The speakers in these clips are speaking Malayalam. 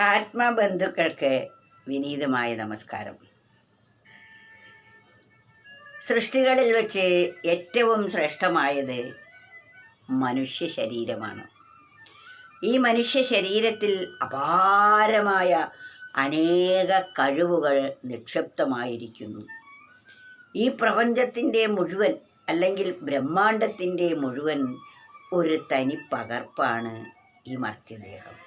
ആത്മബന്ധുക്കൾക്ക് വിനീതമായ നമസ്കാരം. സൃഷ്ടികളിൽ വെച്ച് ഏറ്റവും ശ്രേഷ്ഠമായത് മനുഷ്യ ശരീരമാണ്. ഈ മനുഷ്യ ശരീരത്തിൽ അപാരമായ അനേക കഴിവുകൾ നിക്ഷിപ്തമായിരിക്കുന്നു. ഈ പ്രപഞ്ചത്തിന്റെ മുഴുവൻ അല്ലെങ്കിൽ ബ്രഹ്മാണ്ടത്തിന്റെ മുഴുവൻ ഒരു തനി പകർപ്പാണ് ഈ മർത്യദേഹം.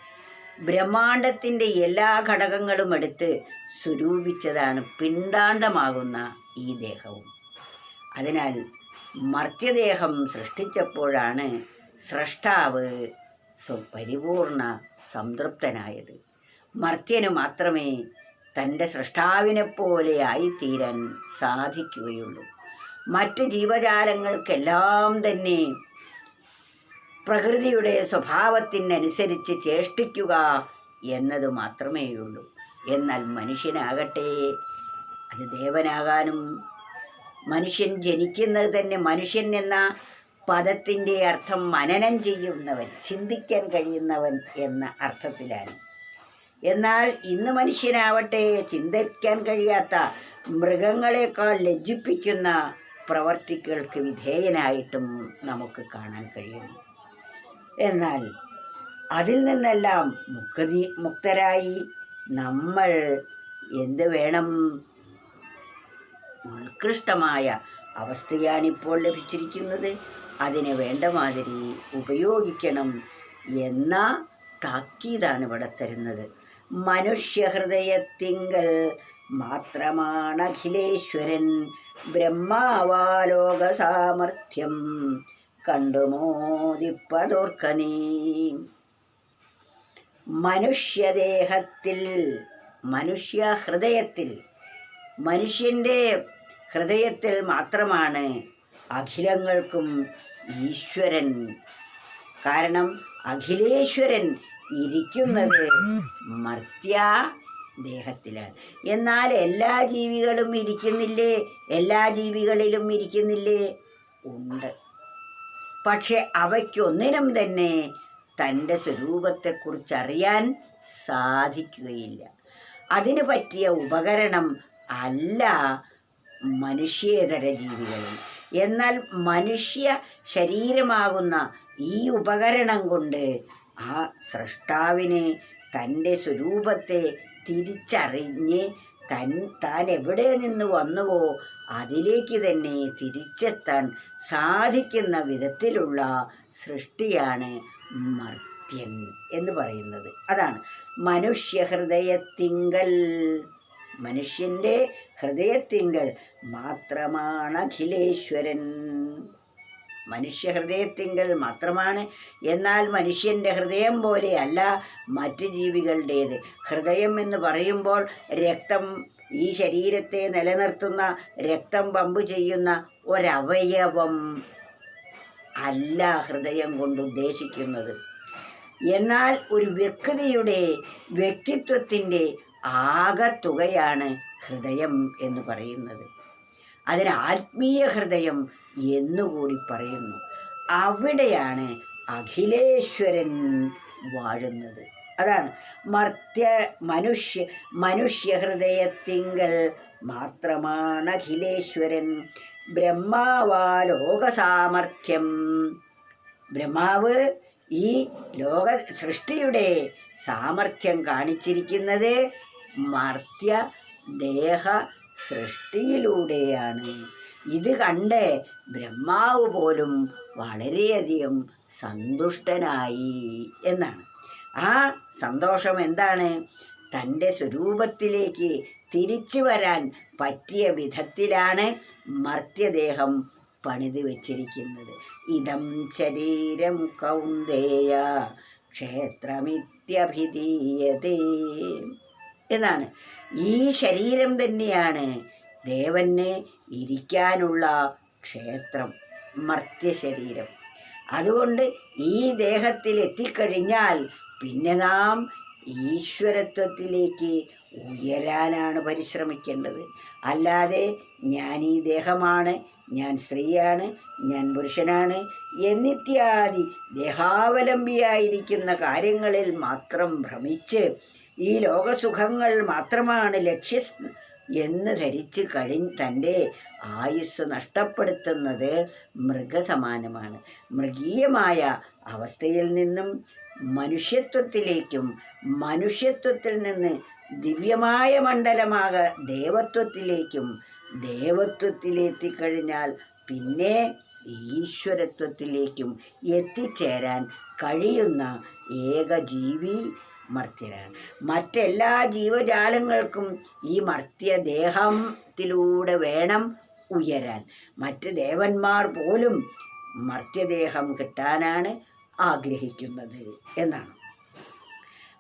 ബ്രഹ്മാണ്ടത്തിന്റെ എല്ലാ ഘടകങ്ങളും എടുത്ത് സ്വരൂപിച്ചതാണ് പിണ്ടാണ്ടമാകുന്ന ഈ ദേഹവും. അതിനാൽ മർത്യദേഹം സൃഷ്ടിച്ചപ്പോഴാണ് സ്രഷ്ടാവ് പരിപൂർണ സംതൃപ്തനായത്. മർത്യന് മാത്രമേ തന്റെ സൃഷ്ടാവിനെ പോലെ ആയിത്തീരാൻ സാധിക്കുകയുള്ളൂ. മറ്റ് ജീവജാലങ്ങൾക്കെല്ലാം തന്നെ പ്രകൃതിയുടെ സ്വഭാവത്തിനനുസരിച്ച് ചേഷ്ടിക്കുക എന്നത് മാത്രമേയുള്ളൂ. എന്നാൽ മനുഷ്യനാകട്ടെ അത് ദേവനാകാനും മനുഷ്യൻ ജനിക്കുന്നത് തന്നെ മനുഷ്യൻ എന്ന പദത്തിന്റെ അർത്ഥം മനനം ചെയ്യുന്നവൻ ചിന്തിക്കാൻ കഴിയുന്നവൻ എന്ന അർത്ഥത്തിലാണ്. എന്നാൽ ഇന്ന് മനുഷ്യനാവട്ടെ ചിന്തിക്കാൻ കഴിയാത്ത മൃഗങ്ങളെക്കാൾ ലജ്ജിപ്പിക്കുന്ന പ്രവർത്തികൾക്ക് വിധേയനായിട്ടും നമുക്ക് കാണാൻ കഴിയുന്നു. എന്നാൽ അതിൽ നിന്നെല്ലാം മുക്തി മുക്തരായി നമ്മൾ എന്ത് വേണം? ഉത്കൃഷ്ടമായ അവസ്ഥയാണിപ്പോൾ ലഭിച്ചിരിക്കുന്നത്. അതിനെ വേണ്ട മാതിരി ഉപയോഗിക്കണം എന്ന താക്കീതാണ് ഇവിടെ തരുന്നത്. മനുഷ്യഹൃദയത്തിങ്കൽ മാത്രമാണ് അഖിലേശ്വരൻ ബ്രഹ്മാവാലോക സാമർഥ്യം കണ്ടുമോദിപ്പതോർക്ക നീ മനുഷ്യദേഹത്തിൽ മനുഷ്യ ഹൃദയത്തിൽ മനുഷ്യന്റെ ഹൃദയത്തിൽ മാത്രമാണ് അഖിലങ്ങൾക്കും ഈശ്വരൻ. കാരണം അഖിലേശ്വരൻ ഇരിക്കുന്നത് മർത്യ ദേഹത്തിലാണ്. എന്നാൽ എല്ലാ ജീവികളും ഇരിക്കുന്നില്ലേ? എല്ലാ ജീവികളിലും ഇരിക്കുന്നില്ലേ? ഉണ്ട്. പക്ഷെ അവയ്ക്കൊന്നിനും തന്നെ തന്റെ സ്വരൂപത്തെക്കുറിച്ച് അറിയാൻ സാധിക്കുകയില്ല. അതിന് പറ്റിയ ഉപകരണം അല്ല മനുഷ്യേതര ജീവികളിൽ എന്നാൽ മനുഷ്യ ശരീരമാകുന്ന ഈ ഉപകരണം കൊണ്ട് ആ സൃഷ്ടാവിനെ തന്റെ സ്വരൂപത്തെ തിരിച്ചറിഞ്ഞ് തൻ താൻ എവിടെ നിന്ന് വന്നുവോ അതിലേക്ക് തന്നെ തിരിച്ചെത്താൻ സാധിക്കുന്ന വിധത്തിലുള്ള സൃഷ്ടിയാണ് മർത്യൻ എന്ന് പറയുന്നത്. അതാണ്. മനുഷ്യഹൃദയത്തിങ്കൽ. മനുഷ്യന്റെ ഹൃദയത്തിങ്കൽ മാത്രമാണ് അഖിലേശ്വരൻ മനുഷ്യ ഹൃദയത്തിങ്കൽ മാത്രമാണ്. എന്നാൽ മനുഷ്യന്റെ ഹൃദയം പോലെയല്ല മറ്റ് ജീവികളുടേത്. ഹൃദയം എന്ന് പറയുമ്പോൾ രക്തം ഈ ശരീരത്തെ നിലനിർത്തുന്ന രക്തം പമ്പ് ചെയ്യുന്ന ഒരവയവം അല്ല ഹൃദയം കൊണ്ട് ഉദ്ദേശിക്കുന്നത്. എന്നാൽ ഒരു വ്യക്തിയുടെ വ്യക്തിത്വത്തിന്റെ ആകത്തുകയാണ് ഹൃദയം എന്ന് പറയുന്നത്. അതിന് ആത്മീയ ഹൃദയം എന്നുകൂടി പറയുന്നു. അവിടെയാണ് അഖിലേശ്വരൻ വാഴുന്നത്. അതാണ് മർത്യ മനുഷ്യ മനുഷ്യ ഹൃദയത്തിങ്കൽ മാത്രമാണ് അഖിലേശ്വരൻ. ബ്രഹ്മാവാലോക സാമർഥ്യം ബ്രഹ്മാവ് ഈ ലോക സൃഷ്ടിയുടെ സാമർഥ്യം കാണിച്ചിരിക്കുന്നത് മർത്യ ദേഹ സൃഷ്ടിയിലൂടെയാണ്. ഇത് കണ്ട് ബ്രഹ്മാവ് പോലും വളരെയധികം സന്തുഷ്ടനായി എന്നാണ്. ആ സന്തോഷം എന്താണ്? തന്റെ സ്വരൂപത്തിലേക്ക് തിരിച്ചു വരാൻ പറ്റിയ വിധത്തിലാണ് മർത്യദേഹം പണിതു വച്ചിരിക്കുന്നത്. ഇതം ശരീരം കൗന്ദേയ ക്ഷേത്രമിത്യഭിധീയതേ. എന്നാണ്. ഈ ശരീരം തന്നെയാണ് ദേവന് ഇരിക്കാനുള്ള ക്ഷേത്രം മർത്യശരീരം അതുകൊണ്ട് ഈ ദേഹത്തിൽ എത്തിക്കഴിഞ്ഞാൽ പിന്നെ നാം ഈശ്വരത്വത്തിലേക്ക് ഉയരാനാണ് പരിശ്രമിക്കേണ്ടത്. അല്ലാതെ ഞാൻ ഈ ദേഹമാണ് ഞാൻ സ്ത്രീയാണ് ഞാൻ പുരുഷനാണ് എന്നിത്യാദി ദേഹാവലംബിയായിരിക്കുന്ന കാര്യങ്ങളിൽ മാത്രം ഭ്രമിച്ച് ഈ ലോകസുഖങ്ങൾ മാത്രമാണ് ലക്ഷ്യ എന്ന് ധരിച്ച് കഴി തന്റെ ആയുസ് നഷ്ടപ്പെടുത്തുന്നത് മൃഗസമാനമാണ്. മൃഗീയമായ അവസ്ഥയിൽ നിന്നും മനുഷ്യത്വത്തിലേക്കും മനുഷ്യത്വത്തിൽ നിന്ന് ദിവ്യമായ മണ്ഡലമാക ദേവത്വത്തിലേക്കും ദേവത്വത്തിലെത്തിക്കഴിഞ്ഞാൽ പിന്നെ ഈശ്വരത്വത്തിലേക്കും എത്തിച്ചേരാൻ കഴിയുന്ന ഏക ജീവി മർത്യരാണ്. മറ്റെല്ലാ ജീവജാലങ്ങൾക്കും ഈ മർത്യദേഹത്തിലൂടെ വേണം ഉയരാൻ. മറ്റ് ദേവന്മാർ പോലും മർത്യദേഹം കിട്ടാനാണ് ആഗ്രഹിക്കുന്നത് എന്നാണ്.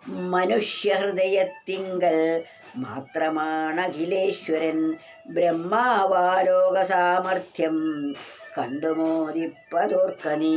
മനുഷ്യഹൃദയത്തിങ്കൽ മാത്രമാണ് അഖിലേശ്വരൻ ബ്രഹ്മാവാലോക സാമർഥ്യം கண்டுமோதிப்பதோர்கனி